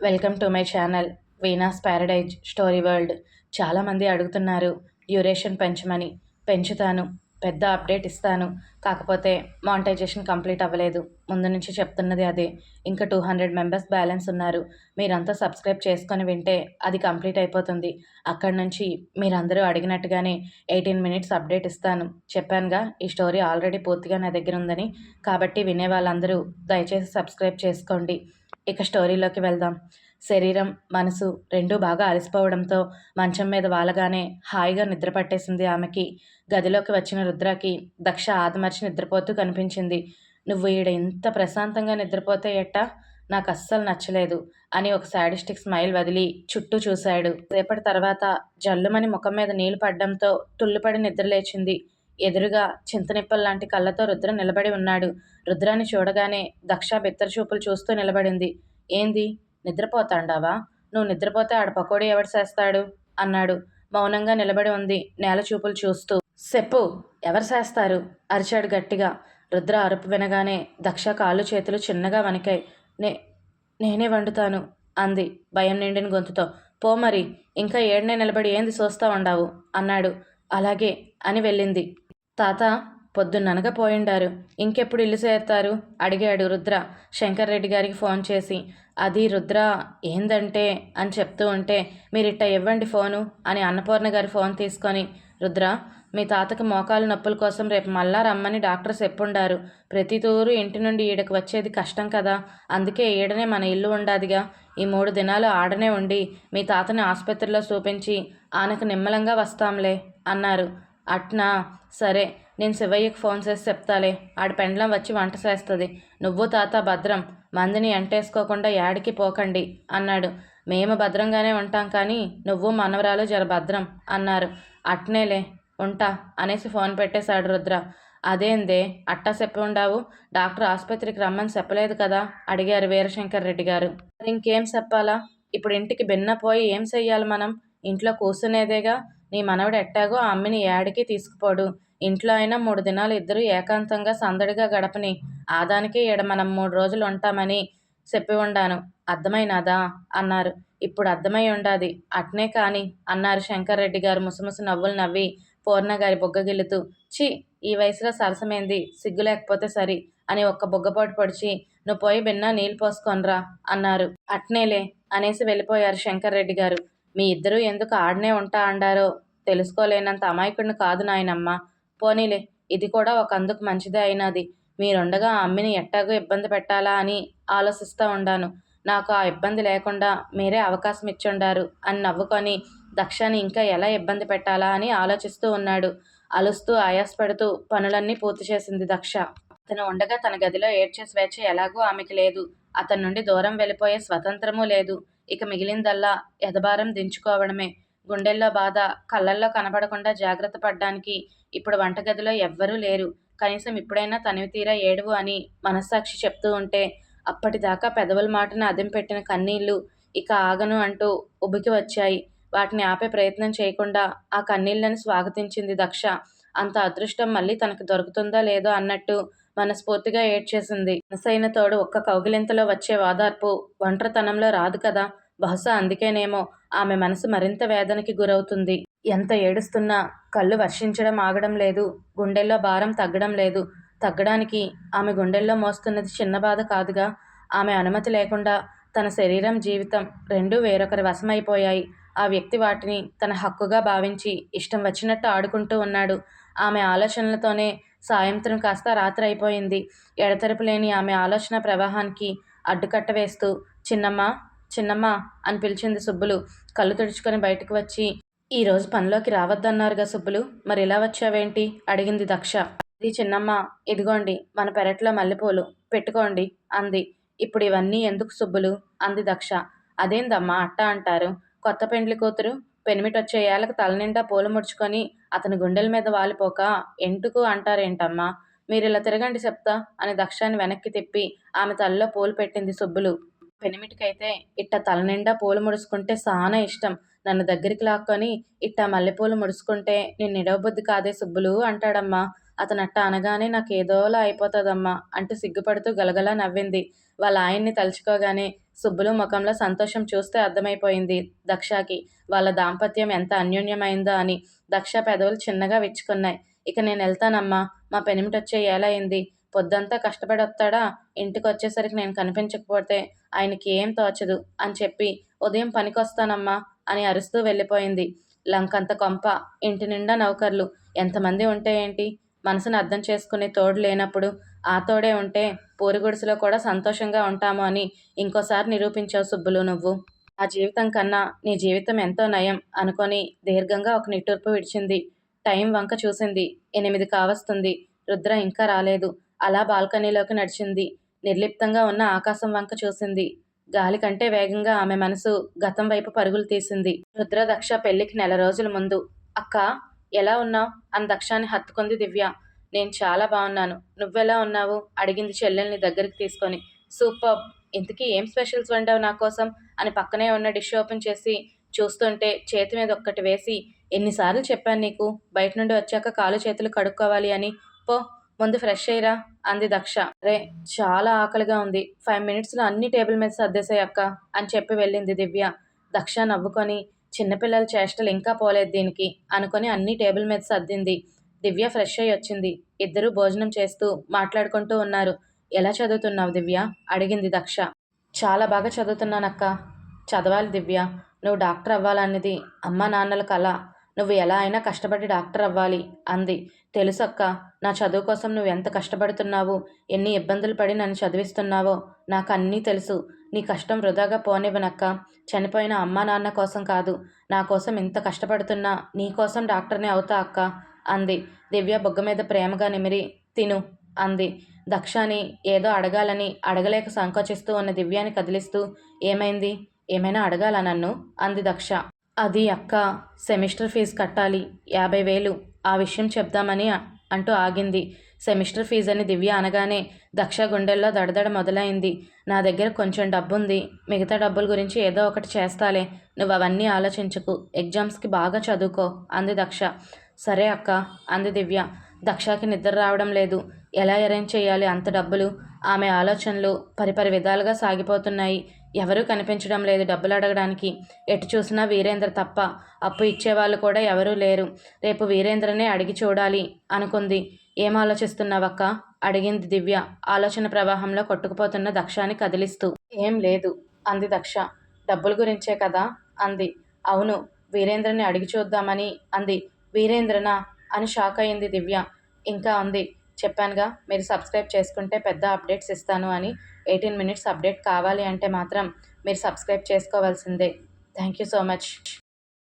Welcome to my channel Veena's paradise story world. చాలామంది అడుగుతున్నారు duration పెంచమని. పెంచుతాను పెద్ద అప్డేట్ ఇస్తాను. కాకపోతే మానిటైజేషన్ కంప్లీట్ అవ్వలేదు. ముందు నుంచి చెప్తున్నది అదే. ఇంకా టూ హండ్రెడ్ మెంబర్స్ బ్యాలెన్స్ ఉన్నారు. మీరంతా సబ్స్క్రైబ్ చేసుకొని వింటే అది కంప్లీట్ అయిపోతుంది. అక్కడ నుంచి మీరందరూ అడిగినట్టుగానే ఎయిటీన్ మినిట్స్ అప్డేట్ ఇస్తాను. చెప్పానుగా ఈ స్టోరీ ఆల్రెడీ పూర్తిగా నా దగ్గర ఉందని. కాబట్టి వినే వాళ్ళందరూ దయచేసి సబ్స్క్రైబ్ చేసుకోండి. ఇక స్టోరీలోకి వెళ్దాం. శరీరం మనసు రెండూ బాగా అలసిపోవడంతో మంచం మీద వాలగానే హాయిగా నిద్ర పట్టేసింది ఆమెకి. గదిలోకి వచ్చిన రుద్రకి దక్ష ఆదమర్చి నిద్రపోతూ కనిపించింది. నువ్వు ఈడ ఇంత ప్రశాంతంగా నిద్రపోతే ఎట్టా? నాకు అస్సలు నచ్చలేదు అని ఒక సాడిస్టిక్ స్మైల్ వదిలి చుట్టూ చూశాడు. రేపటి తర్వాత జల్లుమని ముఖం మీద నీళ్ళు పడ్డంతో తుళ్ళుపడి నిద్రలేచింది. ఎదురుగా చింతనిప్పల్లాంటి కళ్ళతో రుద్ర నిలబడి ఉన్నాడు. రుద్రాన్ని చూడగానే దక్ష బిత్తర చూపులు చూస్తూ నిలబడింది. ఏంది? నిద్రపోతాండావా? నువ్వు నిద్రపోతే ఆడ పకోడీ ఎవడు చేస్తాడు? అన్నాడు. మౌనంగా నిలబడి ఉంది నేల చూపులు చూస్తూ. చెప్పు ఎవరు చేస్తారు? అరిచాడు గట్టిగా. రుద్ర అరుపు వినగానే దక్ష కాళ్ళు చేతులు చిన్నగా వణికాయి. నే నేనే వండుతాను అంది భయం నిండిన గొంతుతో. పో మరి ఇంకా ఏడనే నిలబడి ఏంది చూస్తా ఉండావు అన్నాడు. అలాగే అని వెళ్ళింది. తాత పొద్దున్ననగపోయిండారు ఇంకెప్పుడు ఇల్లు చేరుతారు? అడిగాడు రుద్ర. శంకర్ రెడ్డి గారికి ఫోన్ చేసి అది రుద్ర ఏందంటే? అని చెప్తూ ఉంటే మీరిట్ట ఇవ్వండి ఫోను అని అన్నపూర్ణ గారి ఫోన్ తీసుకొని రుద్ర మీ తాతకి మోకాలు నొప్పుల కోసం రేపు మళ్ళా రమ్మని డాక్టర్ చెప్పుండారు ప్రతి తూరు ఇంటి నుండి ఈడకు వచ్చేది కష్టం కదా. అందుకే ఈడనే మన ఇల్లు ఉండాదిగా. ఈ మూడు దినాలు ఆడనే ఉండి మీ తాతని ఆసుపత్రిలో చూపించి ఆనకు నిమ్మలంగా వస్తాంలే అన్నారు. అట్నా? సరే నేను శివయ్యకి ఫోన్ చేసి చెప్తాలే. ఆడ పెండ్లం వచ్చి వంట చేస్తుంది. నువ్వు తాత భద్రం. మందిని ఎంటేసుకోకుండా యాడికి పోకండి అన్నాడు. మేము భద్రంగానే ఉంటాం కానీ నువ్వు మనవరాలు జర భద్రం అన్నారు. అట్నేలే ఉంటా అనేసి ఫోన్ పెట్టేశాడు రుద్ర. అదేందే అట్టా చెప్పి ఉండావు? డాక్టర్ ఆసుపత్రికి రమ్మని చెప్పలేదు కదా? అడిగారు వీరశంకర్ రెడ్డి గారు. ఇంకేం చెప్పాలా? ఇప్పుడు ఇంటికి భిన్నపోయి ఏం చెయ్యాలి మనం? ఇంట్లో కూర్చునేదేగా నీ మనవడు ఎట్టాగో ఆ అమ్మిని ఏడికి తీసుకుపోడు. ఇంట్లో అయినా మూడు దినాలు ఇద్దరు ఏకాంతంగా సందడిగా గడపని. ఆదానికి ఈడ మనం మూడు రోజులు ఉంటామని చెప్పి ఉండాను. అర్థమైనాదా? అన్నారు. ఇప్పుడు అర్థమై ఉండాది. అట్నే కాని అన్నారు శంకర్ రెడ్డి గారు ముసముసు నవ్వులు నవ్వి పూర్ణ గారి బొగ్గగిల్లుతూ ఛీ ఈ వయసులో సరసమైంది? సిగ్గు లేకపోతే సరి అని ఒక్క బొగ్గపోటు పొడిచి నువ్వు పోయి బిన్నా నీళ్ళు పోసుకొనరా అన్నారు. అట్నేలే అనేసి వెళ్ళిపోయారు శంకర్ రెడ్డి గారు. మీ ఇద్దరూ ఎందుకు ఆడనే ఉంటా అండారో? తెలుసుకోలేనంత అమాయకుడిని కాదు నాయనమ్మ. పోనీలే ఇది కూడా ఒక అందుకు మంచిదే అయినది. మీరుండగా అమ్మిని ఎట్టాగో ఇబ్బంది పెట్టాలా అని ఆలోచిస్తూ ఉండాను. నాకు ఆ ఇబ్బంది లేకుండా మీరే అవకాశం ఇచ్చుండారు అని నవ్వుకొని దక్షని ఇంకా ఎలా ఇబ్బంది పెట్టాలా అని ఆలోచిస్తూ ఉన్నాడు. అలుస్తూ ఆయాసపడుతూ పనులన్నీ పూర్తి చేసింది దక్ష. అతను ఉండగా తన గదిలో ఏడ్చే స్వేచ్ఛ ఎలాగో ఆమెకి లేదు. అతని నుండి దూరం వెళ్ళిపోయే స్వతంత్రమూ లేదు. ఇక మిగిలిందల్లా ఎదబారం దించుకోవడమే. గుండెల్లో బాధ కళ్ళల్లో కనపడకుండా జాగ్రత్త పడ్డానికి ఇప్పుడు వంటగదిలో ఎవ్వరూ లేరు. కనీసం ఇప్పుడైనా తనివి తీరా ఏడువు అని మనస్సాక్షి చెప్తూ ఉంటే అప్పటిదాకా పెదవుల మాటను అదిం పెట్టిన కన్నీళ్ళు ఇక ఆగను అంటూ ఉబికి వచ్చాయి. వాటిని ఆపే ప్రయత్నం చేయకుండా ఆ కన్నీళ్ళను స్వాగతించింది దక్ష. అంత అదృష్టం మళ్ళీ తనకు దొరుకుతుందో లేదో అన్నట్టు మనస్ఫూర్తిగా ఏడ్చేసింది. మనసైన తోడు ఒక్క కౌగిలింతలో వచ్చే వాదార్పు ఒంటరితనంలో రాదు కదా. బహుశా అందుకేనేమో ఆమె మనసు మరింత వేదనకి గురవుతుంది. ఎంత ఏడుస్తున్నా కళ్ళు వర్షించడం ఆగడం లేదు గుండెల్లో భారం తగ్గడం లేదు. తగ్గడానికి ఆమె గుండెల్లో మోస్తున్నది చిన్న బాధ కాదుగా. ఆమె అనుమతి లేకుండా తన శరీరం జీవితం రెండూ వేరొకరి వశమైపోయాయి. ఆ వ్యక్తి వాటిని తన హక్కుగా భావించి ఇష్టం వచ్చినట్టు ఆడుకుంటూ ఉన్నాడు. ఆమె ఆలోచనలతోనే సాయంత్రం కాస్త రాత్రి అయిపోయింది ఎడతెరపు లేని ఆమె ఆలోచన ప్రవాహానికి అడ్డుకట్ట వేస్తూ చిన్నమ్మ చిన్నమ్మ అని పిలిచింది సుబ్బులు. కళ్ళు తుడుచుకొని బయటకు వచ్చి ఈరోజు పనిలోకి రావద్దన్నారుగా సుబ్బులు. మరి ఇలా వచ్చావేంటి? అడిగింది దక్ష. ఇది చిన్నమ్మ ఇదిగోండి మన పెరట్లో మల్లెపూలు. పెట్టుకోండి అంది. ఇప్పుడు ఇవన్నీ ఎందుకు సుబ్బులు? అంది దక్ష. అదేందమ్మా అట్ట అంటారు. కొత్త పెండ్లి కూతురు పెనిమిటొచ్చే ఏళ్ళకు తలనిండా పూలు ముడుచుకొని అతని గుండెల మీద వాలిపోక ఎంటుకు అంటారేంటమ్మా? మీరు ఇలా తిరగండి చెప్తా అని దక్షాన్ని వెనక్కి తిప్పి ఆమె తలలో పూలు పెట్టింది సుబ్బులు. పెనిమిటికైతే ఇట్ట తలనిండా పూలు ముడుచుకుంటే సానా ఇష్టం. నన్ను దగ్గరికి లాక్కొని ఇట్ట మల్లెపూలు ముడుచుకుంటే నేను నిడవబుద్ధి కాదే సుబ్బులు అంటాడమ్మా. అతనట్ట అనగానే నాకేదోలా అయిపోతుందమ్మా అంటూ సిగ్గుపడుతూ గలగలా నవ్వింది. వాళ్ళ ఆయన్ని తలుచుకోగానే సుబ్బులు ముఖంలో సంతోషం చూస్తే అర్థమైపోయింది దక్షకి. వాళ్ళ దాంపత్యం ఎంత అన్యోన్యమైందో అని దక్ష పెదవులు చిన్నగా విచ్చుకున్నాయి. ఇక నేను వెళ్తానమ్మా మా పెనిమిటొచ్చే ఎలా అయింది పొద్దంతా కష్టపడి వస్తాడా ఇంటికి వచ్చేసరికి నేను కనిపించకపోతే ఆయనకి ఏం తోచదు అని చెప్పి ఉదయం పనికొస్తానమ్మా అని అరుస్తూ వెళ్ళిపోయింది. లంకంత కొంప ఇంటి నిండా నౌకర్లు. ఎంతమంది ఉంటే ఏంటి? మనసును అర్థం చేసుకునే తోడు లేనప్పుడు ఆ తోడే ఉంటే పూరిగుడిసెలో కూడా సంతోషంగా ఉంటాము అని ఇంకోసారి నిరూపించావు సుబ్బులు నువ్వు. ఆ జీవితం కన్నా నీ జీవితం ఎంతో నయం అనుకొని దీర్ఘంగా ఒక నిట్టూర్పు విడిచింది. టైం వంక చూసింది. ఎనిమిది కావస్తుంది. రుద్ర ఇంకా రాలేదు. అలా బాల్కనీలోకి నడిచింది. నిర్లిప్తంగా ఉన్న ఆకాశం వంక చూసింది. గాలి కంటే వేగంగా ఆమె మనసు గతం వైపు పరుగులు తీసింది. రుద్రదక్ష పెళ్ళికి నెల రోజుల ముందు అక్క ఎలా ఉన్నావు? అని దక్షాన్ని హత్తుకుంది దివ్య. నేను చాలా బాగున్నాను. నువ్వెలా ఉన్నావు? అడిగింది చెల్లెల్ని దగ్గరికి తీసుకొని. సూపర్. ఇంతకీ ఏం స్పెషల్స్ వండావు నా కోసం? అని పక్కనే ఉన్న డిష్ ఓపెన్ చేసి చూస్తుంటే చేతి మీద ఒక్కటి వేసి ఎన్నిసార్లు చెప్పాను నీకు? బయట నుండి వచ్చాక కాలు చేతులు కడుక్కోవాలి అని. పో ముందు ఫ్రెష్ అయ్యరా అంది దక్ష. రే చాలా ఆకలిగా ఉంది. ఫైవ్ మినిట్స్లో అన్ని టేబుల్ మీద సర్దేశాయి అక్క అని చెప్పి వెళ్ళింది దివ్య. దక్ష నవ్వుకొని చిన్నపిల్లల చేష్టలు ఇంకా పోలేదు దీనికి అనుకొని అన్ని టేబుల్ మీద సర్దింది. దివ్య ఫ్రెష్ అయ్యి వచ్చింది. ఇద్దరూ భోజనం చేస్తూ మాట్లాడుకుంటూ ఉన్నారు. ఎలా చదువుతున్నావు దివ్య? అడిగింది దక్ష. చాలా బాగా చదువుతున్నానక్క. చదవాలి దివ్య. నువ్వు డాక్టర్ అవ్వాలన్నది అమ్మ నాన్నల కళ నువ్వు ఎలా అయినా కష్టపడి డాక్టర్ అవ్వాలి అంది. తెలుసక్క నా చదువు కోసం నువ్వు ఎంత కష్టపడుతున్నావు ఎన్ని ఇబ్బందులు పడి నన్ను చదివిస్తున్నావో నాకు అన్నీ తెలుసు. నీ కష్టం వృధాగా పోనివ్వనక్క. చనిపోయిన అమ్మా నాన్న కోసం కాదు నా కోసం ఇంత కష్టపడుతున్నా నీ కోసం డాక్టర్ని అవుతా అక్క అంది. దివ్య బొగ్గ మీద ప్రేమగా నిమిరి తిను అంది. దక్షాని ఏదో అడగాలని అడగలేక సంకోచిస్తూ ఉన్న దివ్యాని కదిలిస్తూ ఏమైంది? ఏమైనా అడగాలా నన్ను? అంది దక్ష. అది అక్క సెమిస్టర్ ఫీజు కట్టాలి. యాభై వేలు. ఆ విషయం చెప్దామని అంటూ ఆగింది. సెమిస్టర్ ఫీజు అని దివ్య అనగానే దక్ష గుండెల్లో దడదడ మొదలైంది. నా దగ్గర కొంచెం డబ్బుంది. మిగతా డబ్బుల గురించి ఏదో ఒకటి చేస్తాలే. నువ్వు అవన్నీ ఆలోచించుకు. ఎగ్జామ్స్కి బాగా చదువుకో. అంది దక్ష. సరే అక్క అంది దివ్య. దక్షకి నిద్ర రావడం లేదు. ఎలా అరేంజ్ చేయాలి అంత డబ్బులు? ఆమె ఆలోచనలు పరిపరి విధాలుగా సాగిపోతున్నాయి. ఎవరూ కనిపించడం లేదు. డబ్బులు అడగడానికి ఎటు చూసినా వీరేంద్ర తప్ప అప్పు ఇచ్చేవాళ్ళు కూడా ఎవరూ లేరు. రేపు వీరేంద్రనే అడిగి చూడాలి అనుకుంది. ఏం ఆలోచిస్తున్నావక్క? అడిగింది దివ్య. ఆలోచన ప్రవాహంలో కొట్టుకుపోతున్న దక్షాన్ని కదిలిస్తూ. ఏం లేదు అంది దక్ష. డబ్బుల గురించే కదా? అంది. అవును వీరేంద్రని అడిగి చూద్దామని అంది. వీరేంద్రనా? అని షాక్ అయింది దివ్య. ఇంకా ఉంది చెప్పానుగా మీరు సబ్స్క్రైబ్ చేసుకుంటే పెద్ద అప్డేట్స్ ఇస్తాను అని ఎయిటీన్ మినిట్స్ అప్డేట్ కావాలి అంటే మాత్రం మీరు సబ్స్క్రైబ్ చేసుకోవాల్సిందే. Thank you so much.